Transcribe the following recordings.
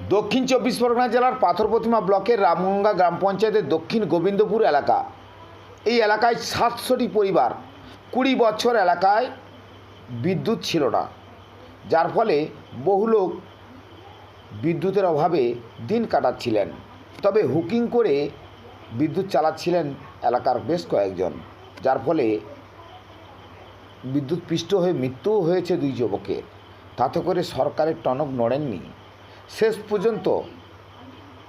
দক্ষিণ চব্বিশ পরগনা জেলার পাথর প্রতিমা ব্লকের রামগঙ্গা গ্রাম পঞ্চায়েতের দক্ষিণ গোবিন্দপুর এলাকা। এই এলাকায় সাতশোটি পরিবার, কুড়ি বছর এলাকায় বিদ্যুৎ ছিল না। যার ফলে বহু লোক বিদ্যুতের অভাবে দিন কাটাচ্ছিলেন। তবে হুকিং করে বিদ্যুৎ চালাচ্ছিলেন এলাকার বেশ কয়েকজন। যার ফলে বিদ্যুৎ পৃষ্ঠ হয়ে মৃত্যুও হয়েছে দুই যুবকের। তাতে করে সরকারের টনক নড়েননি। শেষ পর্যন্ত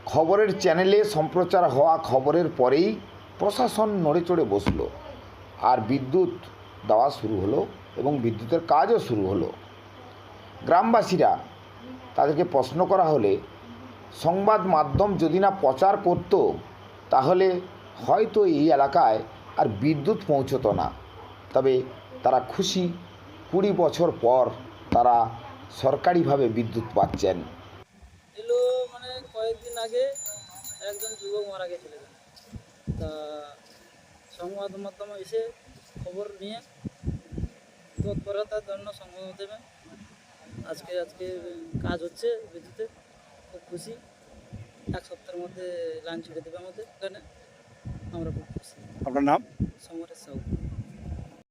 খবরের চ্যানেলে সম্প্রচার হওয়া খবরের পরেই প্রশাসন নড়ে চড়ে বসল। আর বিদ্যুৎ দেওয়া শুরু হলো এবং বিদ্যুতের কাজও শুরু হলো। গ্রামবাসীরা তাদেরকে প্রশ্ন করা হলে, সংবাদ মাধ্যম যদি না প্রচার করত, তাহলে হয়তো এই এলাকায় আর বিদ্যুৎ পৌঁছতো না। তবে তারা খুশি, কুড়ি বছর পর তারা সরকারিভাবে বিদ্যুৎ পাচ্ছেন। কয়েকদিন আগে একজন যুবক মারা গেছিল। তা সংবাদ মাধ্যমে এসে খবর নিয়ে তৎপরতার জন্য সংবাদ মাধ্যমে আজকে আজকে কাজ হচ্ছে বিদ্যুতে। খুব খুশি। এক সপ্তাহের মধ্যে লাইন ছেড়ে দেবে আমাদের এখানে। আমরা খুব খুশি। আপনার নাম? সমরেশ সাউ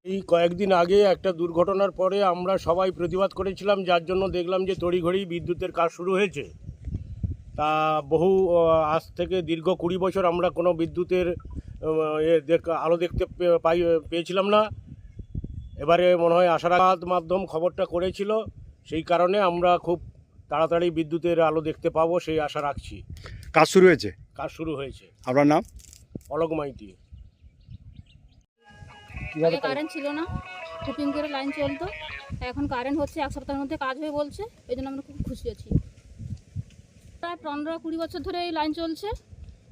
এই কয়েকদিন আগে একটা দুর্ঘটনার পরে আমরা সবাই প্রতিবাদ করেছিলাম যার জন্য দেখলাম যে তড়িঘড়ি বিদ্যুতের কাজ শুরু হয়েছে। তা বহু আজ থেকে দীর্ঘ কুড়ি বছর আমরা কোনো বিদ্যুতের আলো দেখতে পাই পেয়েছিলাম না। এবারে মনে হয় আশারাত মাধ্যম খবরটা করেছিল। সেই কারণে আমরা খুব তাড়াতাড়ি বিদ্যুতের আলো দেখতে পাবো সেই আশা রাখছি। কাজ শুরু হয়েছে? কাজ শুরু হয়েছে। আপনার নাম? অলোক মাইতি। আগে কারেন্ট ছিল না কুপিং করে লাইন চলতো। এখন কারেন্ট হচ্ছে এক সপ্তাহের মধ্যে কাজ হয়ে বলছে এই জন্য আমরা খুব খুশি আছি। প্রায় পনেরো কুড়ি বছর ধরে এই লাইন চলছে।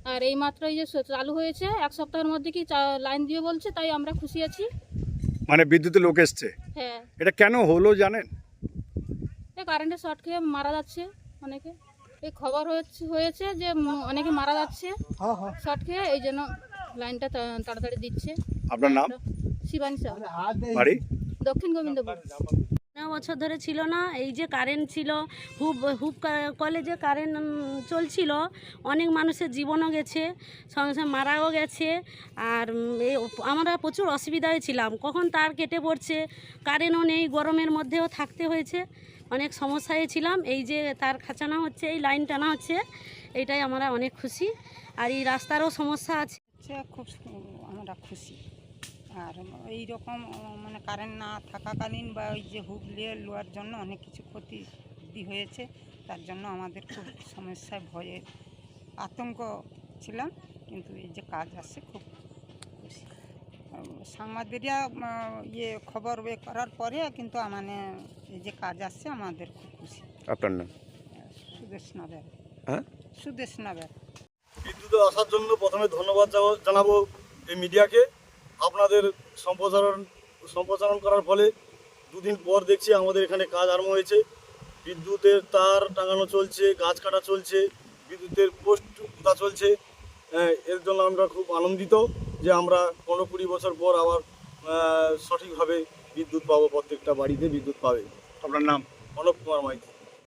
আর এই মাত্র এই যে চালু হয়েছে এক সপ্তাহের মধ্যে কি চা- লাইন দিয়ে বলছে তাই আমরা খুশি আছি। মানে বিদ্যুতের লোক এসছে? হ্যাঁ। এটা কেন হলো জানেন? এই কারেন্টের শর্ট খেয়ে মারা যাচ্ছে অনেকে। এই খবর হয়েছে হয়েছে যে অনেকে মারা যাচ্ছে। শর্ট খেয়ে এই জন্য লাইনটা তা- তাড়াতাড়ি দিচ্ছে। আপনার নাম? শিবানী সাহু বাড়ি? দক্ষিণ গোবিন্দপুর। বছর ধরে ছিল না। এই যে কারেন্ট ছিল, হুব হুব কলেজে কারেন্ট চলছিল, অনেক মানুষের জীবনও গেছে, সঙ্গে সঙ্গে মারাও গেছে, আর আমরা প্রচুর অসুবিধায় ছিলাম। কখন তার কেটে পড়ছে কারেন্টও নেই, গরমের মধ্যেও থাকতে হয়েছে, অনেক সমস্যায় ছিলাম। এই যে তার খাঁচানো হচ্ছে, এই লাইন টানা হচ্ছে, এইটাই আমরা অনেক খুশি। আর এই রাস্তারও সমস্যা আছে। খুব আমরা খুশি। আর এই রকম মানে কারেন্ট না থাকাকালীন বা ওই যে হুগলি লোয়ার জন্য অনেক কিছু ক্ষতি ক্ষতি হয়েছে। তার জন্য আমাদের খুব সমস্যায় ভয়ে আতঙ্ক ছিলাম কিন্তু এই যে কাজ আসছে খুব খুশি সাংবাদিকরা ইয়ে খবর এ করার পরে কিন্তু মানে এই যে কাজ আসছে আমাদের খুব খুশি। আপনার নাম? সুদেশ নগর। হ্যাঁ? সুদেশ নগর। বিদ্যুতে আসার জন্য প্রথমে ধন্যবাদ জানা- জানাব এই মিডিয়াকে। আপনাদের সম্প্রচারণ সম্প্রচারণ করার ফলে দুদিন পর দেখছি আমাদের এখানে কাজ আরম্ভ হয়েছে। বিদ্যুতের তার টাঙানো চলছে গাছ কাটা চলছে বিদ্যুতের পোস্ট পোতা চলছে। হ্যাঁ, এর জন্য আমরা খুব আনন্দিত যে আমরা পনেরো কুড়ি বছর পর আবার সঠিকভাবে বিদ্যুৎ পাবো প্রত্যেকটা বাড়িতে বিদ্যুৎ পাবে। আপনার নাম? অনুপ কুমার মাইতি।